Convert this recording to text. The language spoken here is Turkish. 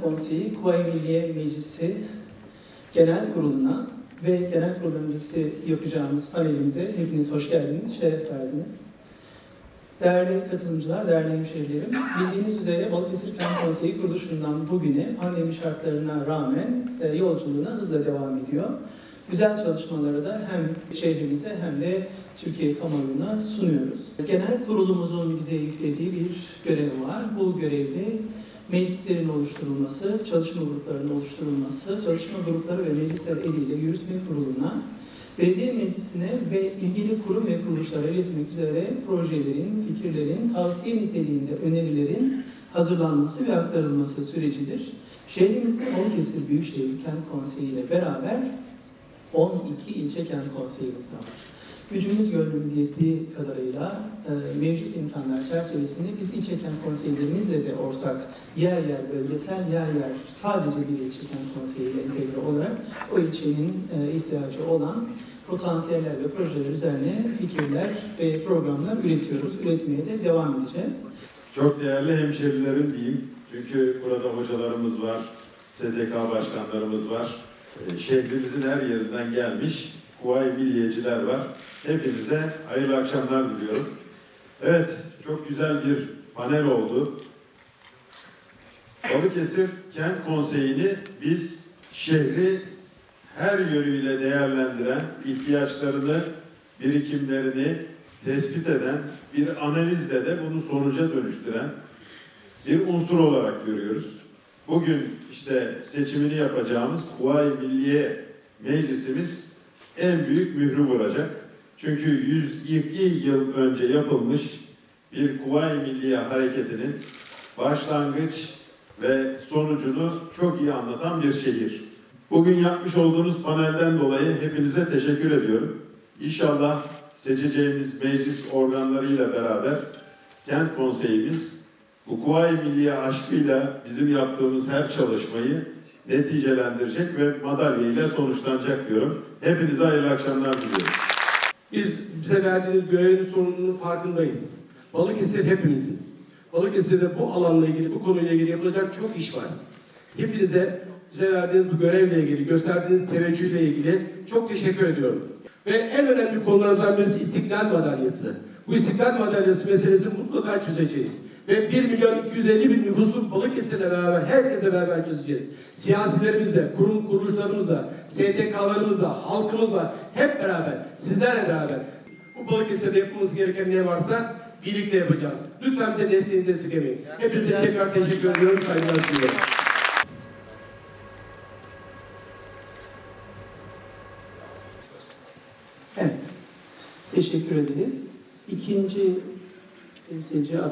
Konseyi Kuvayi Milliye Meclisi Genel Kurulu'na ve Genel Kurul öncesi yapacağımız panelimize hepiniz hoş geldiniz, şeref verdiniz. Değerli katılımcılar, değerli hemşehrilerim, bildiğiniz üzere Balıkesir Kent Konseyi kuruluşundan bugüne pandemi şartlarına rağmen e, yolculuğuna hızla devam ediyor. Güzel çalışmaları da hem şehrimize hem de Türkiye kamuoyuna sunuyoruz. Genel kurulumuzun bize yüklediği bir görev var. Bu görevde meclislerin oluşturulması, çalışma gruplarının oluşturulması, çalışma grupları ve meclisler eliyle yürütme kuruluna, belediye meclisine ve ilgili kurum ve kuruluşlara iletmek üzere projelerin, fikirlerin, tavsiye niteliğinde önerilerin hazırlanması ve aktarılması sürecidir. Şehrimizde Balıkesir Büyükşehir Kent Konseyi ile beraber 12 ilçe kent konseyimiz var. Gücümüz gönlümüz yettiği kadarıyla e, mevcut imkanlar çerçevesinde biz ilçe kent konseylerimizle de ortak yer yer bölgesel yer yer sadece bir ilçe kent konseyiyle entegre olarak o ilçenin e, ihtiyacı olan potansiyeller ve projeler üzerine fikirler ve programlar üretiyoruz. Üretmeye de devam edeceğiz. Çok değerli hemşerilerim diyeyim. Çünkü burada hocalarımız var, STK başkanlarımız var. Ee, Şehrimizin her yerinden gelmiş Kuvayi Milliyeciler var. Hepinize hayırlı akşamlar diliyorum. Evet, çok güzel bir panel oldu. Balıkesir Kent Konseyi'ni biz şehri her yönüyle değerlendiren, ihtiyaçlarını, birikimlerini tespit eden, bir analizle de bunu sonuca dönüştüren bir unsur olarak görüyoruz. Bugün işte seçimini yapacağımız Kuvayi Milliye Meclisimiz en büyük mührü vuracak. Çünkü 102 yıl önce yapılmış bir Kuvayi Milliye hareketinin başlangıç ve sonucunu çok iyi anlatan bir şehir. Bugün yapmış olduğunuz panelden dolayı hepinize teşekkür ediyorum. İnşallah seçeceğimiz meclis organlarıyla beraber kent konseyimiz bu Kuvayi Milliye aşkıyla bizim yaptığımız her çalışmayı neticelendirecek ve madalya ile sonuçlanacak diyorum. Hepinize hayırlı akşamlar diliyorum. Biz bize verdiğiniz görevin sorumluluğunun farkındayız. Balıkesir hepimizin. Balıkesir'de bu alanla ilgili, bu konuyla ilgili yapılacak çok iş var. Hepinize bize verdiğiniz bu görevle ilgili, gösterdiğiniz teveccühle ilgili çok teşekkür ediyorum. Ve en önemli konulardan birisi İstiklal Madalyası. Bu İstiklal Madalyası meselesini mutlaka çözeceğiz. Ve 1 milyon 250 bin nüfusu Balıkesir'le beraber, herkese beraber çözeceğiz. Siyasilerimizle, kurum kuruluşlarımızla, STK'larımızla, halkımızla hep beraber, sizlerle beraber bu Balıkesir'de yapmamız gereken ne varsa birlikte yapacağız. Lütfen bize desteğinizi esirgemeyin. Hepinize tekrar teşekkür ediyorum, saygılar sunuyorum. Evet, teşekkür ederiz. İkinci temsilci aday